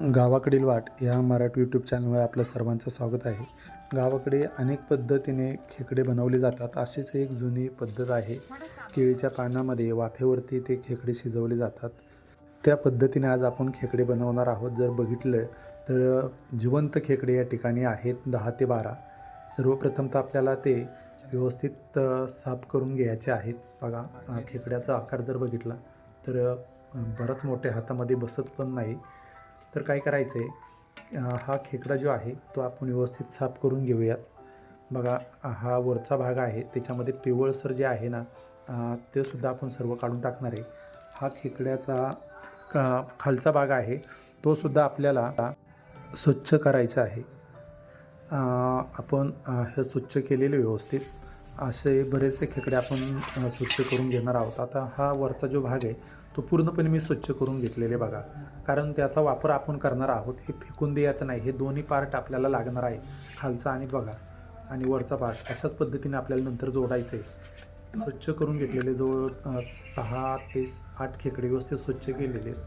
गावाकडील वाट या मराठी यूट्यूब चॅनलवर आपलं सर्वांचं स्वागत आहे. गावाकडे अनेक पद्धतीने खेकडे बनवले जातात. अशीच एक जुनी पद्धत आहे. केळीच्या पानामध्ये वाफेवरती ते खेकडे शिजवले जातात. त्या पद्धतीने आज आपण खेकडे बनवणार आहोत. जर बघितलं तर जिवंत खेकडे या ठिकाणी आहेत दहा ते बारा. सर्वप्रथम तर आपल्याला ते व्यवस्थित साफ करून घ्यायचे आहेत. बघा खेकड्याचा आकार जर बघितला तर बरंच मोठ्या हातामध्ये बसत पण नाही. तर काय करायचं आहे हा खेकडा जो आहे तो आपण व्यवस्थित साफ करून घेऊयात. बघा हा वरचा भाग आहे त्याच्यामध्ये पिवळसर जे आहे ना तेसुद्धा ते सुद्धा आपण सर्व काढून टाकणार आहे. हा खेकड्याचा का खालचा भाग आहे तो सुद्धा आपल्याला स्वच्छ करायचा आहे. आपण हे स्वच्छ केलेले व्यवस्थित असे बरेचसे खेकडे आपण स्वच्छ करून घेणार आहोत. आता हा वरचा जो भाग आहे तो पूर्णपणे मी स्वच्छ करून घेतलेले बघा. कारण त्याचा वापर आपण करणार आहोत हे फेकून द्यायचं नाही. हे दोन्ही पार्ट आपल्याला लागणार आहे खालचा आणि बघा. आणि वरचा पार्ट अशाच पद्धतीने आपल्याला नंतर जोडायचं आहे स्वच्छ करून घेतलेले जवळ सहा ते आठ खेकडे व्यवस्थित स्वच्छ केलेले आहेत.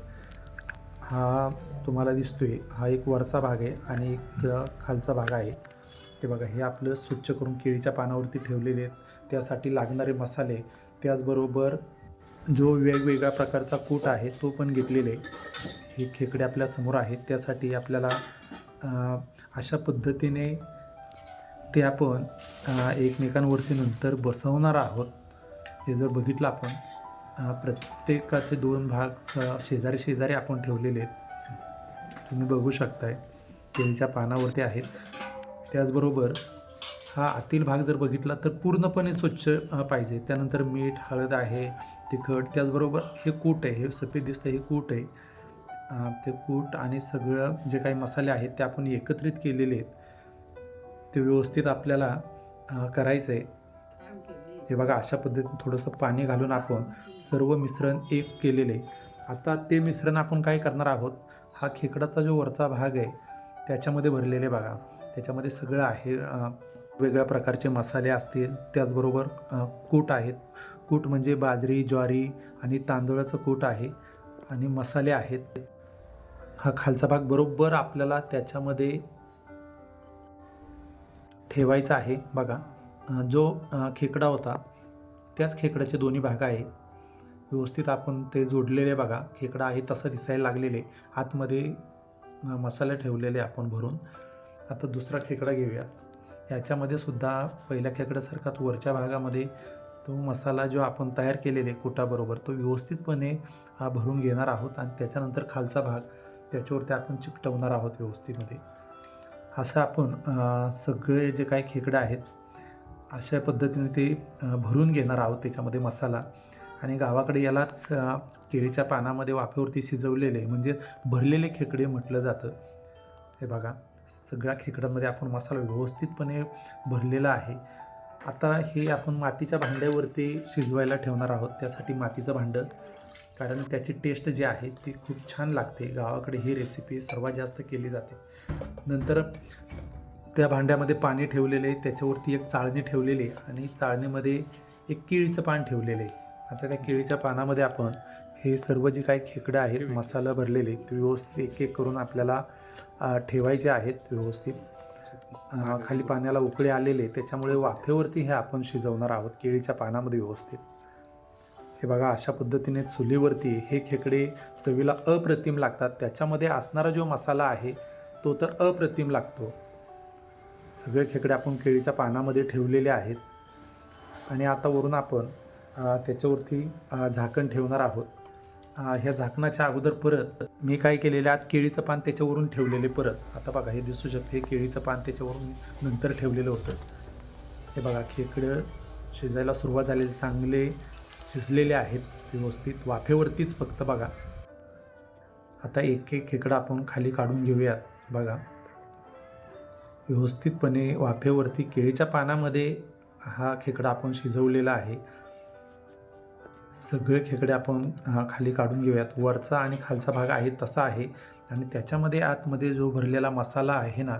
हा तुम्हाला दिसतोय. हा एक वरचा भाग आहे आणि एक खालचा भाग आहे. हे बघा हे आपलं स्वच्छ करून केळीच्या पानावरती ठेवलेले आहेत. त्यासाठी लागणारे मसाले त्याचबरोबर जो वेगवेगळ्या प्रकारचा कूट आहे तो पण घेतलेले हे खेकडे आपल्यासमोर आहेत. त्यासाठी आपल्याला अशा पद्धतीने ते आपण एकमेकांवरती नंतर बसवणार आहोत. हे जर बघितलं आपण प्रत्येकाचे दोन भाग शेजारी शेजारी आपण ठेवलेले आहेत. तुम्ही बघू शकताय केळीच्या पानावरती आहेत. त्याचबरोबर हा आतील भाग जर बघितला तर पूर्णपणे स्वच्छ पाहिजे. त्यानंतर मीठ हळद आहे तिखट त्याचबरोबर हे कूट आहे हे सफेद दिसतं हे कूट आहे. ते कूट आणि सगळं जे काही मसाले आहेत ते आपण एकत्रित केलेले आहेत. ते व्यवस्थित आपल्याला करायचं आहे हे बघा अशा पद्धतीने थोडंसं पाणी घालून आपण सर्व मिश्रण एक केलेले आहे. आता ते मिश्रण आपण काय करणार आहोत? हा खेकडाचा जो वरचा भाग आहे त्याच्यामध्ये भरलेले बघा. त्याच्यामध्ये सगळं आहे. वेगळ्या प्रकारचे मसाले असतील त्याचबरोबर कूट आहेत. कूट म्हणजे बाजरी ज्वारी आणि तांदूळाचं कूट आहे आणि मसाले आहेत. हा खालचा भाग बरोबर आपल्याला त्याच्यामध्ये ठेवायचा आहे. बघा जो खेकडा होता त्याच खेकड्याचे दोन्ही भाग आहेत. व्यवस्थित आपण ते जोडलेले बघा. खेकडा आहे तसं दिसायला लागलेले. आतमध्ये मसाले ठेवलेले आपण भरून. आता दुसरा खेकडा घेऊया. याच्यामध्ये सुद्धा पहिल्या खेकड्यासारखाच वरच्या भागामध्ये तो मसाला जो आपण तयार केलेले कुटाबरोबर तो व्यवस्थितपणे भरून घेणार आहोत आणि त्याच्यानंतर खालचा भाग त्याच्यावरती आपण चिकटवणार आहोत व्यवस्थितमध्ये. असं आपण सगळे जे काही खेकडे आहेत अशा पद्धतीने ते भरून घेणार आहोत त्याच्यामध्ये मसाला. आणि गावाकडे यालाच केळीच्या पानामध्ये वाफेवरती शिजवलेले म्हणजे भरलेले खेकडे म्हटलं जातं. हे बघा. सगळ्या खेकड्यांमध्ये आपण मसाला व्यवस्थितपणे भरलेला आहे. आता हे आपण मातीच्या भांड्यावरती शिजवायला ठेवणार आहोत. त्यासाठी मातीचं भांडं. कारण त्याची टेस्ट जी आहे ती खूप छान लागते. गावाकडे ही रेसिपी सर्वात जास्त केली जाते. नंतर त्या भांड्यामध्ये पाणी ठेवलेले आहे. त्याच्यावरती एक चाळणी ठेवलेली आहे आणि चाळणीमध्ये एक केळीचं पान ठेवलेलं आहे. आता त्या केळीच्या पानामध्ये आपण हे सर्व जे काही खेकडे आहेत मसाला भरलेले ते व्यवस्थित एक एक करून आपल्याला ठेवायचे आहेत व्यवस्थित. खाली पाण्याला उकळे आलेले त्याच्यामुळे वाफेवरती हे आपण शिजवणार आहोत केळीच्या पानामध्ये व्यवस्थित. हे बघा अशा पद्धतीने चुलीवरती हे खेकडे चवीला अप्रतिम लागतात. त्याच्यामध्ये असणारा जो मसाला आहे तो तर अप्रतिम लागतो. सगळे खेकडे आपण केळीच्या पानामध्ये ठेवलेले आहेत. आणि आता वरून आपण त्याच्यावरती झाकण ठेवणार आहोत. ह्या झाकणाच्या अगोदर परत मी काय केलेलं आहे केळीचं पान त्याच्यावरून ठेवलेले परत. आता बघा हे दिसू शकते हे केळीचं पान त्याच्यावरून नंतर ठेवलेलं होतं. हे बघा खेकडं शिजायला सुरुवात झालेली चांगले शिजलेले आहेत व्यवस्थित. वाफेवरतीच फक्त बघा. आता एक एक खेकडा आपण खाली काढून घेऊयात बघा. व्यवस्थितपणे वाफेवरती केळीच्या पानामध्ये हा खेकडा आपण शिजवलेला आहे. सगळे खेकडे आपण खाली काढून घेऊयात. वरचा आणि खालचा भाग आहे तसा आहे. आणि त्याच्यामध्ये आतमध्ये जो भरलेला मसाला आहे ना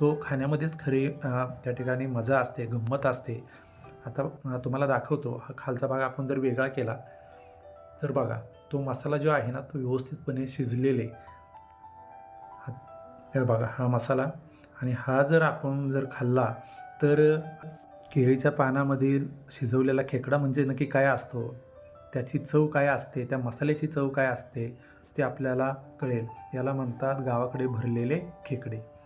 तो खाण्यामध्येच खरी त्या ठिकाणी मजा असते गंमत असते. आता तुम्हाला दाखवतो हा खालचा भाग आपण जर वेगळा केला तर बघा तो मसाला जो आहे ना तो व्यवस्थितपणे शिजलेले. हे बघा हा मसाला. आणि हा जर आपण जर खाल्ला तर केळीच्या पानामधील शिजवलेला खेकडा म्हणजे नक्की काय असतो? त्याची चव काय असते त्या मसाल्याची चव काय असते ते आपल्याला कळेल. याला म्हणतात गावाकडे भरलेले खेकडे.